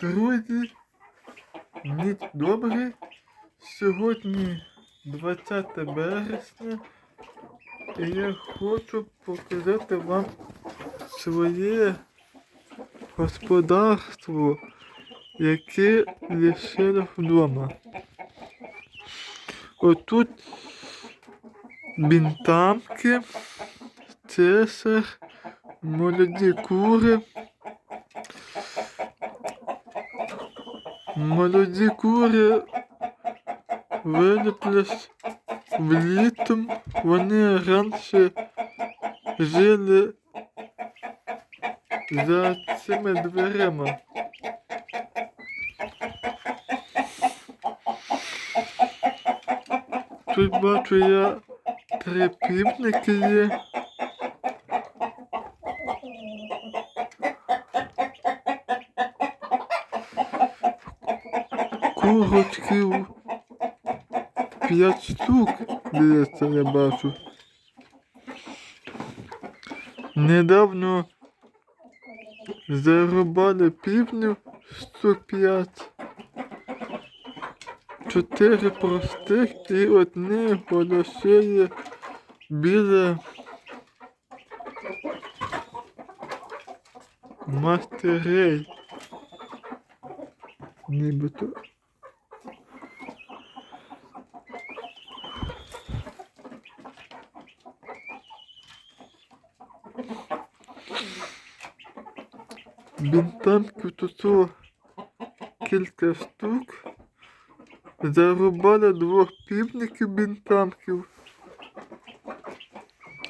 Друзі, ніч добрий. Сьогодні 20 березня. І я хочу показати вам своє господарство, яке лишили вдома. Отут бінтамки, цесар, молоді кури. Молоді кури виліплять влітом. Вони раніше жили за цими дверима. Тут бачу я три півники є. Курочків п'ять штук, здається, я бачу. Недавно зарубали півнів штук п'ять. Чотири простих і одне голосує біле мастерей. Нібито. Бінтамків тут кілька штук. Зарубали двох півників бінтамків.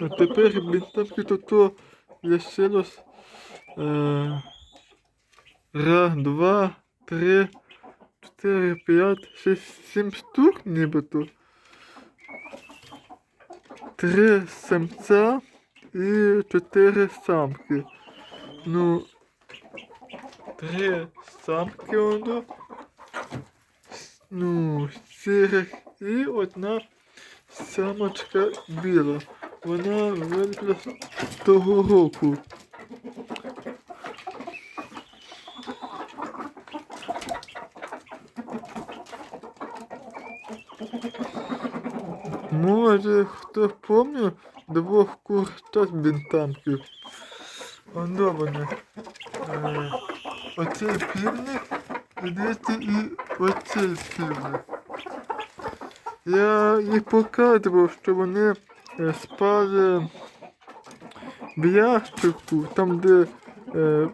А тепер бінтамків тут лишилось е, раз, два, три, чотири, п'ять, шість, сім штук нібито. Три самця і чотири самки. Ну, три самки воно. Ну, сірих і одна самочка біла. Вона вилізла того року. Може, хто помню двох кур курчат бінтамків. Воно вони. Е, оцей півник, здається, і оцей півник. Я їх показував, що вони е, спали в ящику, там де е,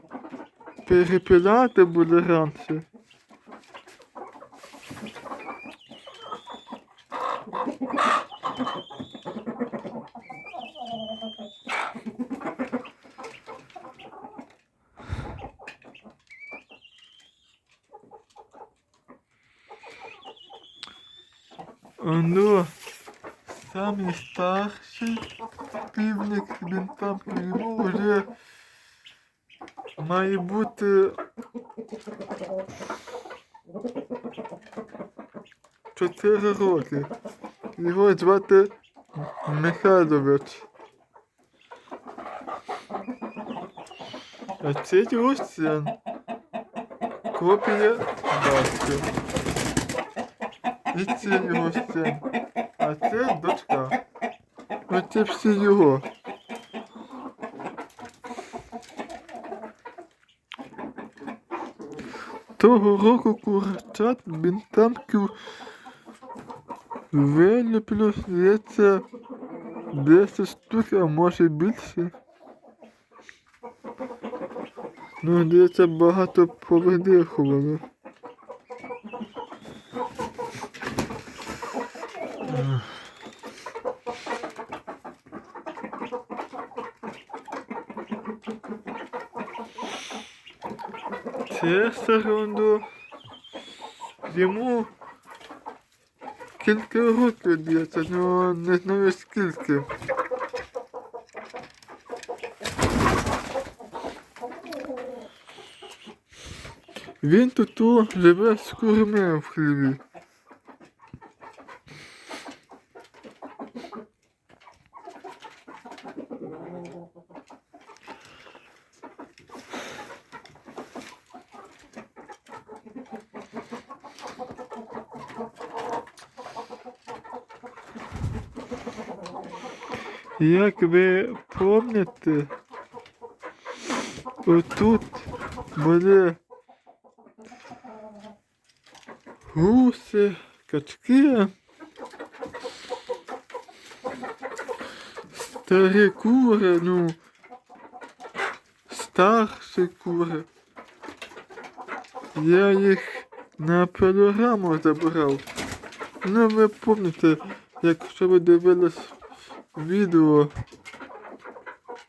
перепіляти були раніше. Ну, самий старший півник, він там йому вже має бути чотири роки. Його звати Михайлович. А це син. Копія батьків. І це його. А це дочка. Оце всі його. Того року курчат бінтамків виліплю, здається, 10 штук, а може більше. Ну, здається, багато повидихувало. Це секунду. Йому кілька років б'ється, але не знаю скільки. Він тут живе з курми в хліві. Як ви пам'ятаєте, отут були гуси, качки, старі кури, ну, старші кури. Я їх на пилораму забрав. Ну, ви пам'ятаєте, якщо ви дивились відео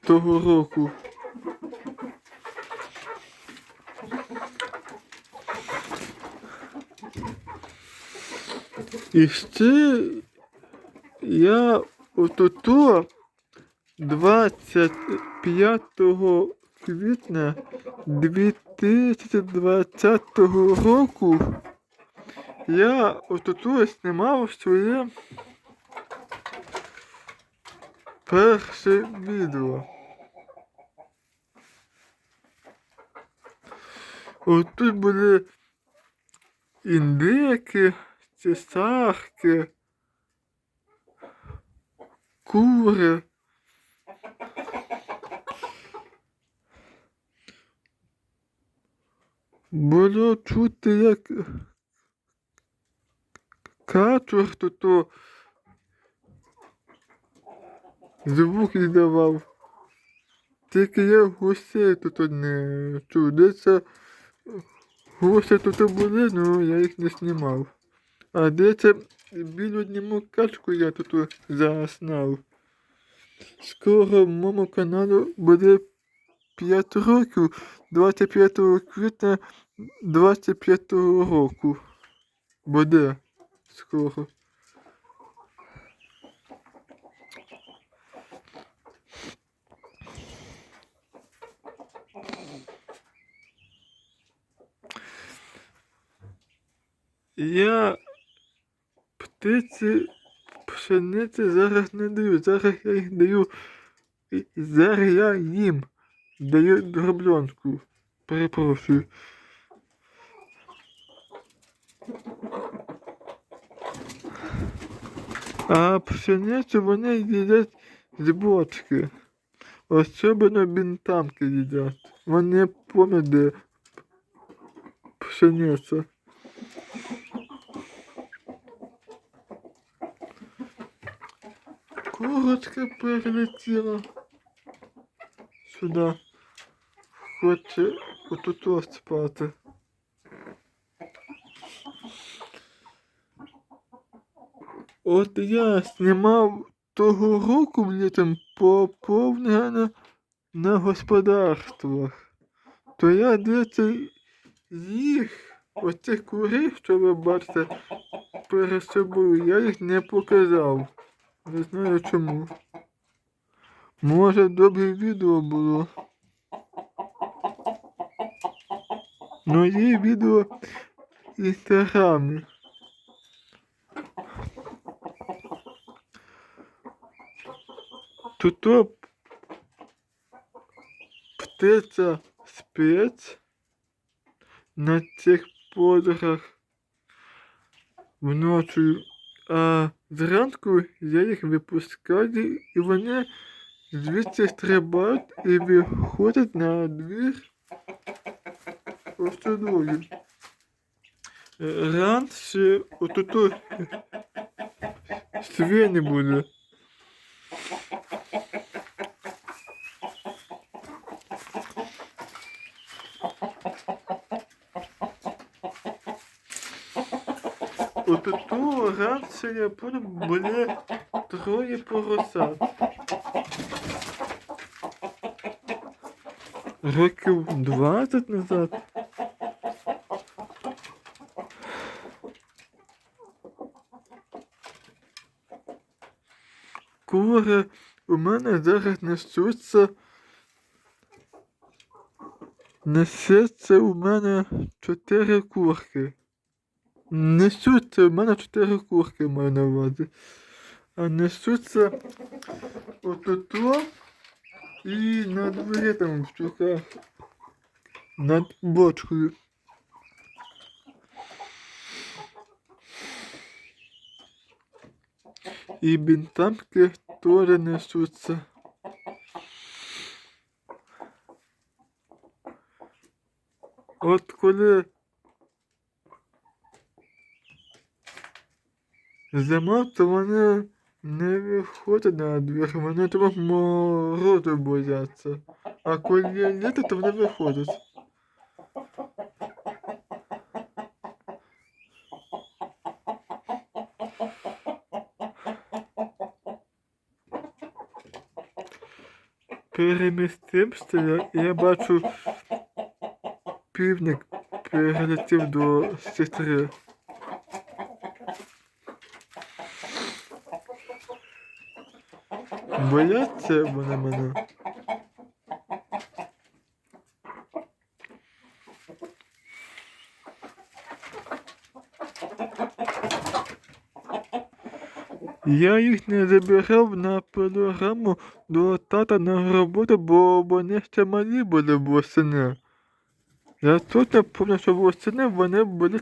того року. І ще я отото 25 квітня 2020 року я отото знімав своє перше відео. Отут були індики, цесарки, кури. Було чути, як качур то звук віддавав. Тільки я гусей тут не чув. Де це гуси тут були, ну я їх не знімав. А де це білу качку я тут заснав. Скоро моєму каналу буде 5 років 25 квітня 25 року. Буде скоро. Я птиці пшениці зараз не даю. Зараз я їх даю. Зараз я їм даю дроблянку. Перепрошую. А пшеницю вони їдять з бочки. Особливо бінтамки їдять. Вони пам'ятають, де пшениця. Курочка прилетіла сюди. Хоче отут спати. От я знімав того року літом поповнення на господарствах. То я дивіться їх, оцих курів, що ви бачите перед собою, я їх не показав. Не знаю чому. Може добре відео було. Ну є відео в інстаграмі. То птиця спить на цих подорах вночі, а зранку я їх випускаю і вони звідси стрибають і виходять на двір посудою. Ранці отут свині були. От того раніше я були троє поросят. Років 20 назад. Кури у мене зараз несуться. Несеться у мене чотири курки. Несуться у мене чотири курки маю на увазі. А несуться отото і на дворі там в чуках. Над бочкою. І бінтамки теж несуться. От коли зима, вони не виходять на двір, вони того морозу бояться. А коли літо, то вони виходять. Перемістився, я, я бачу півник перелетів до сестри. Бояться вони мене. Я їх не забирав на програму до тата на роботу, бо вони ще малі були восени. Я точно пам'ятаю, що восени вони були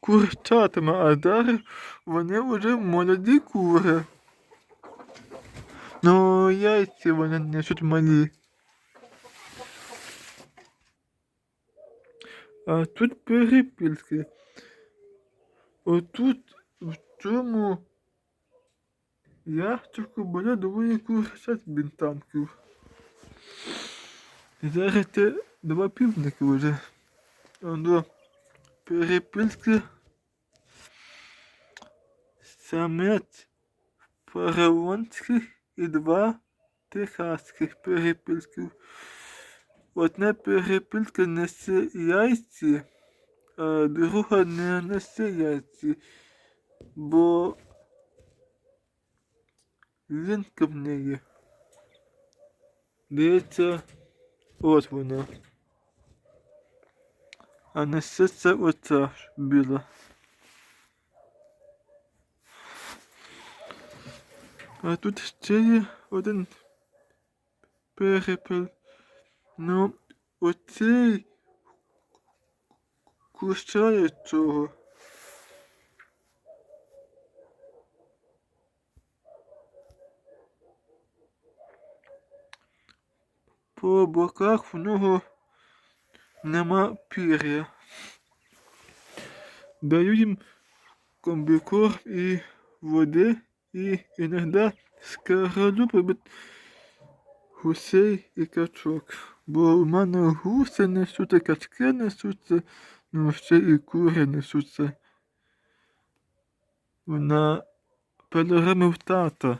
курчатами, а зараз вони вже молоді кури. Ну, яйці вони несуть малі. А тут перепілки. Отут в цьому ящику було двоє курчат бінтамків. І зараз це два півники вже. Оно перепілки. Самець фараонський і два техаських перепілків. Одна перепілка несе яйці, а друга не несе яйці, бо лінка в неї. Дивіться, от вона. А несеться оця біла. А тут ще є один перепел. Ну, оцей кущає цього. По боках в нього нема пір'я. Даю їм комбікорм і води і иногда скаралупи від гусей и качок. Бо у мене гуси несуться, качки несуться, ну ще і кури несуться. На пилорами в тата.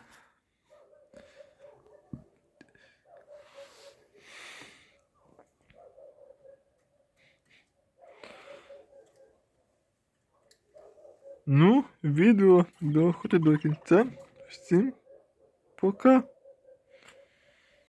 Ну, відео доходить до кінця. Всім пока.